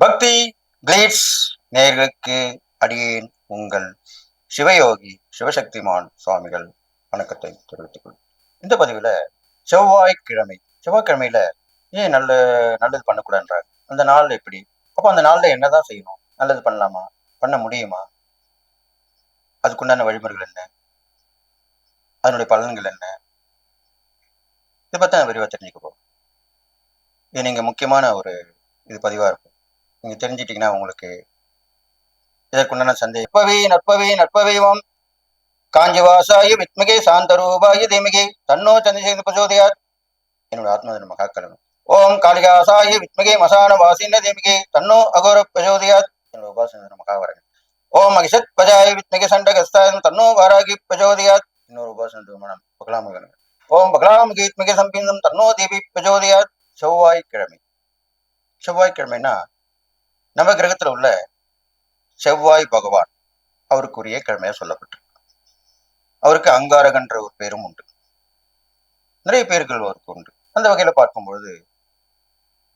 பக்தி கிளீட்ஸ் நேர்களுக்கு அடியேன் உங்கள் சிவயோகி சிவசக்திமான் சுவாமிகள். வணக்கத்தை தெரிவித்துக் கொள்கிறேன் இந்த பதிவில் செவ்வாய்க்கிழமை செவ்வாய்க்கிழமையில ஏன் நல்ல நல்லது பண்ணக்கூடாதுன்றாங்க அந்த நாள் எப்படி? அப்போ அந்த நாளில் என்னதான் செய்யணும்? நல்லது பண்ணலாமா? பண்ண முடியுமா? அதுக்குண்டான வழிமுறைகள் என்ன? அதனுடைய பலன்கள் என்ன? இதை பற்றி நான் விரிவாக தெரிஞ்சுக்கப்போம் இது நீங்கள் முக்கியமான ஒரு இது பதிவாக இருக்கும். நீங்க தெரிஞ்சிட்டீங்கன்னா உங்களுக்கு இதற்குண்டான சந்தேகம். நற்பவே நற்பவே நற்பவேவம் காஞ்சிவாசாய வித்மிகே சாந்தரூபாய தேமிகே. தன்னோ சந்திரசேகர பிரச்சோதயாத் என்னோட ஆத்மதன மகாக்கலம் ஓம் காளிகாசாய வித்மிகே மசான வாசின தேமிகே. தன்னோ அகோர பிரச்சோதயாத் என்னோட உபாசன மகாவரன் ஓம் மகிஷத் பஜாய வித்மிகே சண்டகஸ்தாயம். தன்னோ வாராகி பிரச்சோதயாத் இன்னொரு உபாசன திருமணம் பகலாமகன் ஓம் பகலாமுகீத்மிகே சம்பீந்தம். தன்னோ தேவி பிரஜோதியார் செவ்வாய்க்கிழமை. செவ்வாய்க்கிழமைனா நவ கிரகத்துல உள்ள செவ்வாய் பகவான் அவருக்குரிய கிழமையா சொல்லப்பட்டிருக்கு. அவருக்கு அங்காரகன்ற ஒரு பேரும் உண்டு. நிறைய பேர்கள் அவருக்கு உண்டு. அந்த வகையில பார்க்கும்பொழுது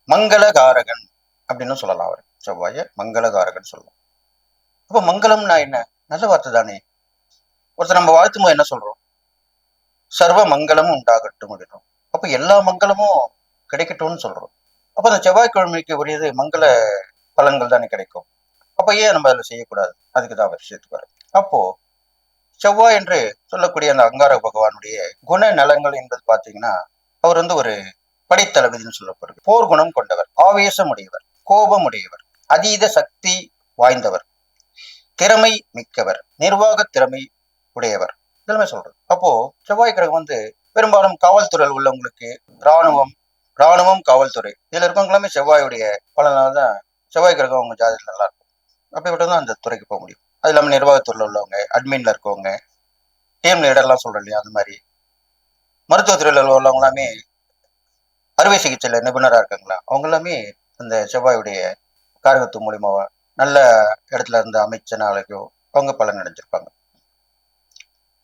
மங்களகாரகன் அப்படின்னு சொல்லலாம் அவர். செவ்வாய மங்களகாரகன் சொல்லலாம் அப்போ மங்களம்னா என்ன? நல்ல வார்த்தை தானே. ஒருத்தர் நம்ம வாழ்த்தும் போது என்ன சொல்றோம்? சர்வ மங்களமும் உண்டாகட்டும் அப்படின்றோம் அப்போ எல்லா மங்களமும் கிடைக்கட்டும்னு சொல்றோம். அப்போ அந்த செவ்வாய்க்கிழமைக்கு உரியது மங்கள பலன்கள் தானே கிடைக்கும். அப்ப ஏன் நம்ம அதில் செய்யக்கூடாது? அதுக்கு தான் அவர் வரும் அப்போ செவ்வாய் என்று சொல்லக்கூடிய அந்த அங்கார பகவானுடைய குண நலங்கள் என்பது பார்த்தீங்கன்னா அவர் வந்து ஒரு படைத்தளபதினு சொல்லப்படுது. போர் குணம் கொண்டவர் ஆவேசம் உடையவர் கோபம் உடையவர் அதீத சக்தி வாய்ந்தவர் திறமை மிக்கவர் நிர்வாக திறமை உடையவர். இதெல்லாமே சொல்றது. அப்போ செவ்வாய் கிரகம் வந்து பெரும்பாலும் காவல்துறையில் உள்ளவங்களுக்கு இராணுவம் இராணுவம் காவல்துறை. இதுல இருக்கவங்க எல்லாமே செவ்வாயுடைய பலனால தான் செவ்வாய் கிரகம் அவங்க ஜாதகத்தில் நல்லா இருக்கும் அப்படிப்பட்ட தான் அந்த துறைக்கு போக முடியும். அது இல்லாமல் நிர்வாகத்துறையில் உள்ளவங்க அட்மின்ல இருக்கவங்க டீம் லீடர்லாம் சொல்றோம் இல்லையா அந்த மாதிரி. மருத்துவத்துறையில் உள்ளவங்க எல்லாமே அறுவை சிகிச்சையில் நிபுணராக இருக்காங்களா? அவங்க எல்லாமே அந்த செவ்வாயுடைய காரகத்து மூலியமா நல்ல இடத்துல இருந்து அமைச்சனாலேயோ அவங்க பலன் அடைஞ்சிருப்பாங்க.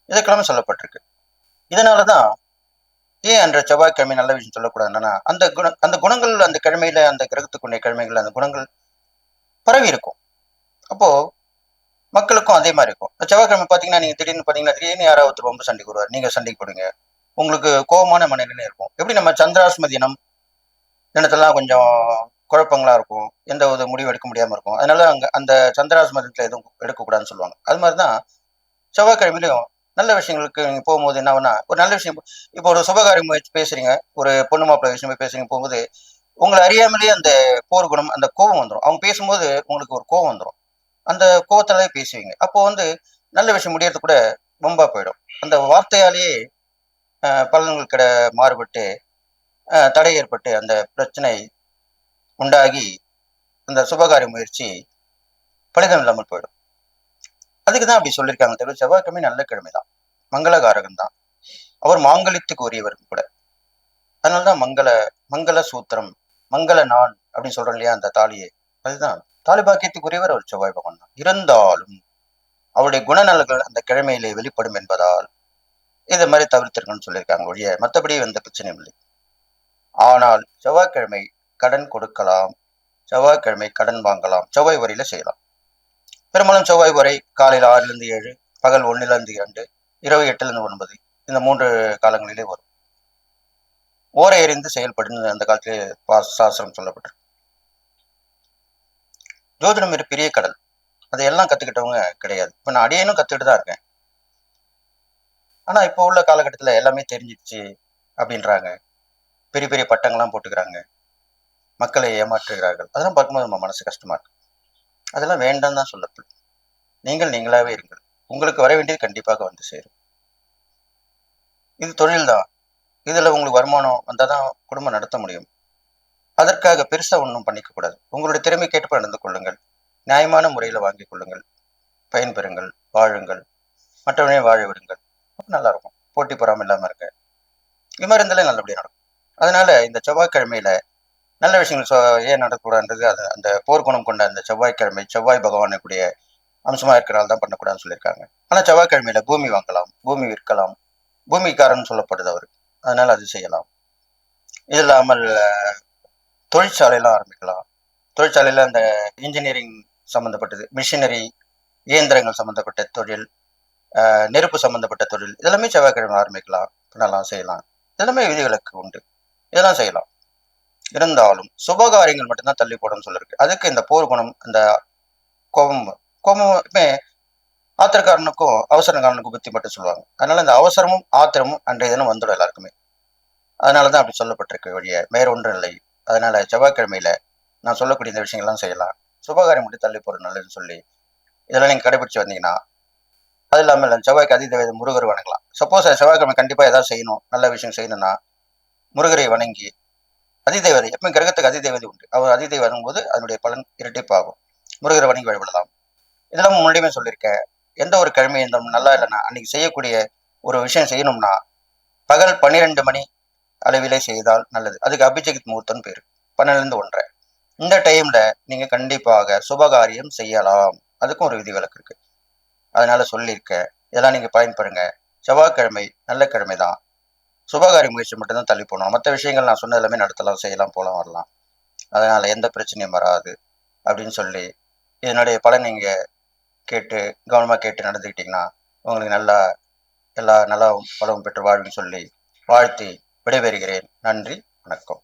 இதற்கெல்லாமே சொல்லப்பட்டிருக்கு. இதனால தான் ஏன் அன்ற செவ்வாய்க்கிழமை நல்ல விஷயம் சொல்லக்கூடாதுன்னா அந்த குண அந்த குணங்கள் அந்த கிழமையில அந்த கிரகத்துக்குடைய கிழமைகள் அந்த குணங்கள் பரவி இருக்கும். அப்போ மக்களுக்கும் அதே மாதிரி இருக்கும். செவ்வாய்க்கிழமை பார்த்தீங்கன்னா நீங்க திடீர்னு பார்த்தீங்கன்னா திடீர்னு யாராவது ரொம்ப சண்டைக்கு வருவார். நீங்க சண்டைக்கு போடுங்க. உங்களுக்கு கோபமான மனநிலை இருக்கும். எப்படி நம்ம சந்திராஷ்ம தினம் தினத்தெல்லாம் கொஞ்சம் குழப்பங்களா இருக்கும். எந்த ஒரு முடிவு எடுக்க முடியாம இருக்கும். அதனால அங்க அந்த சந்திராஷ்ம தினத்துல எதுவும் எடுக்கக்கூடாதுன்னு சொல்லுவாங்க. அது மாதிரிதான் செவ்வாய்க்கிழமையிலும் நல்ல விஷயங்களுக்கு நீங்க போகும்போது என்ன ஆகும்னா ஒரு நல்ல விஷயம் இப்போ ஒரு சுபகாரியம் முயற்சி பேசுறீங்க ஒரு பொண்ணு மாப்பிள்ளை விஷயம் போய் பேசுறீங்க போகும்போது உங்களை அறியாமலேயே அந்த போர் குணம் அந்த கோபம் வந்துடும் அவங்க பேசும்போது உங்களுக்கு ஒரு கோபம் வந்துடும் அந்த கோபத்தாலே பேசுவீங்க. அப்போ வந்து நல்ல விஷயம் முடியறது கூட ரொம்ப போயிடும். அந்த வார்த்தையாலேயே பலன்கள் கிட மாறுபட்டு அஹ், தடை ஏற்பட்டு அந்த பிரச்சனை உண்டாகி அந்த சுபகாரிய முயற்சி பலிதம் இல்லாமல் போயிடும். அதுக்கு தான் அப்படி சொல்லியிருக்காங்க. தவிர செவ்வாய்க்கிழமை நல்ல கிழமை தான் மங்களகாரகம் தான் அவர் மாங்கலியத்துக்கு உரியவர் கூட. அதனால்தான் மங்கள மங்கள சூத்திரம் மங்கள நான் அப்படின்னு சொல்றோம் இல்லையா அந்த தாலியை. அதுதான். தாலி உரியவர் அவர் செவ்வாய் பகவான் தான் இருந்தாலும் அவருடைய குணநலங்கள் அந்த கிழமையிலே வெளிப்படும் என்பதால் இதை மாதிரி தவிர்த்திருக்கணும்னு சொல்லியிருக்காங்க ஒழிய மற்றபடி எந்த பிரச்சனையும் இல்லை. ஆனால் செவ்வாய்க்கிழமை கடன் கொடுக்கலாம். செவ்வாய்க்கிழமை கடன் வாங்கலாம். செவ்வாய் வரையில செய்யலாம். பெரும்பாலும் செவ்வாய் வரை காலையில் ஆறுல இருந்து ஏழு பகல் ஒண்ணுல இருந்து இரண்டு இரவு எட்டுல இருந்து ஒன்பது. இந்த மூன்று காலங்களிலே வரும். ஓரை எறிந்து செயல்படுன்னு அந்த காலத்திலே சாஸ்திரம் சொல்லப்பட்டிருக்கு. ஜோதிடம் ஒரு பெரிய கடல். அதையெல்லாம் கத்துக்கிட்டவங்க கிடையாது. இப்ப நான் அடியேனும் கத்துக்கிட்டு தான் இருக்கேன். ஆனா இப்போ உள்ள காலகட்டத்துல எல்லாமே தெரிஞ்சிடுச்சு அப்படின்றாங்க. பெரிய பெரிய பட்டங்கள்லாம் போட்டுக்கிறாங்க. மக்களை ஏமாற்றுகிறார்கள். அதெல்லாம் பார்க்கும்போது நம்ம மனசு கஷ்டமா இருக்கு. அதெல்லாம் வேண்டாம் தான் சொல்லப்படும். நீங்கள் நீங்களாவே இருங்கள். உங்களுக்கு வர வேண்டியது கண்டிப்பாக வந்து சேரும். இது தொழில் தான். இதுல உங்களுக்கு வருமானம் வந்தாதான் குடும்பம் நடத்த முடியும். அதற்காக பெருசா ஒன்றும் பண்ணிக்க கூடாது. உங்களுடைய திறமை கேட்டு நடந்து கொள்ளுங்கள். நியாயமான முறையில வாங்கிக் கொள்ளுங்கள். பயன்பெறுங்கள் வாழுங்கள். மற்றவனே வாழ விடுங்கள். அப்ப நல்லா இருக்கும். போட்டி பொறாம இல்லாம இருக்க இது மாதிரி இருந்தாலே நல்லபடியா நடக்கும். அதனால இந்த செவ்வாய்க்கிழமையில நல்ல விஷயங்கள் ஏன் நடக்கக்கூடாதுன்றது அது அந்த போர்க்குணம் கொண்ட அந்த செவ்வாய்க்கிழமை செவ்வாய் பகவானுக்குடைய அம்சமாக இருக்கிறனால தான் பண்ணக்கூடாதுன்னு சொல்லியிருக்காங்க. ஆனால் செவ்வாய்க்கிழமையில பூமி வாங்கலாம் பூமி விற்கலாம் பூமிக்காரன் சொல்லப்படுது அவர். அதனால அது செய்யலாம். இது இல்லாமல் தொழிற்சாலையெல்லாம் ஆரம்பிக்கலாம். தொழிற்சாலையில் அந்த இன்ஜினியரிங் சம்மந்தப்பட்டது மிஷினரி இயந்திரங்கள் சம்மந்தப்பட்ட தொழில் நெருப்பு சம்மந்தப்பட்ட தொழில் இதெல்லாமே செவ்வாய்க்கிழமை ஆரம்பிக்கலாம் பண்ணலாம் செய்யலாம். இதெல்லாமே விதிவிலக்கு உண்டு. இதெல்லாம் செய்யலாம். இருந்தாலும் சுபகாரியங்கள் மட்டும்தான் தள்ளி போடணும்னு சொல்லிருக்கு. அதுக்கு இந்த போர் குணம் இந்த கோபம் கோபமே ஆத்திரக்காரனுக்கும் அவசரக்காரனுக்கும் புத்தி மட்டும் சொல்லுவாங்க. அதனால இந்த அவசரமும் ஆத்திரமும் அன்றைய தினம் வந்துடும் எல்லாருக்குமே. அதனால தான் அப்படி சொல்லப்பட்டிருக்கு வழிய வேற ஒன்றும் இல்லை அதனால செவ்வாய்க்கிழமையில நான் சொல்லக்கூடிய இந்த விஷயங்கள்லாம் செய்யலாம். சுபகாரியம் மட்டும் தள்ளி போறது நல்லதுன்னு சொல்லி இதெல்லாம் நீங்கள் கடைபிடிச்சு வந்தீங்கன்னா அது இல்லாமல் செவ்வாய்க்கு அதிதேவதை முருகர் வணங்கலாம். சப்போஸ் செவ்வாய்க்கிழமை கண்டிப்பாக ஏதாவது செய்யணும் நல்ல விஷயம் செய்யணும்னா முருகரை வணங்கி அதிதேவதை எப்பவும் கிரகத்துக்கு அதிதேவதை உண்டு. அவர் அதிதேவதை வரும்போது அதனுடைய பலன் இரட்டிப்பாகும். முருகரை வணங்கி வழிபடலாம். இதெல்லாம் முன்னாடியுமே சொல்லியிருக்கேன். எந்த ஒரு கிழமை இருந்தாலும் நல்லா இல்லைன்னா அன்னைக்கு செய்யக்கூடிய ஒரு விஷயம் செய்யணும்னா பகல் பன்னிரெண்டு மணி அளவிலே செய்தால் நல்லது. அதுக்கு அபிஜித் முகூர்த்தம் பேர். பன்னெண்டுலேருந்து ஒன்றரை. இந்த டைம்ல நீங்க கண்டிப்பாக சுபகாரியம் செய்யலாம். அதுக்கும் ஒரு விதிவிலக்கு இருக்கு. அதனால சொல்லியிருக்கேன். இதெல்லாம் நீங்க பயன்படுங்க செவ்வாய்க்கிழமை நல்ல கிழமை தான் சுபகாரி முயற்சி மட்டும்தான் தள்ளி போகணும் மற்ற விஷயங்கள் நான் சொன்ன எல்லாமே நடத்தலாம் செய்யலாம் போகலாம் வரலாம். அதனால எந்த பிரச்சனையும் வராது அப்படின்னு சொல்லி இதனுடைய பலன் நீங்க கேட்டு கவனமாக கேட்டு நடந்துக்கிட்டீங்கன்னா உங்களுக்கு நல்லா எல்லா நல்லா பலவும் பெற்று வாழ்வுன்னு சொல்லி வாழ்த்தி விடைபெறுகிறேன். நன்றி வணக்கம்.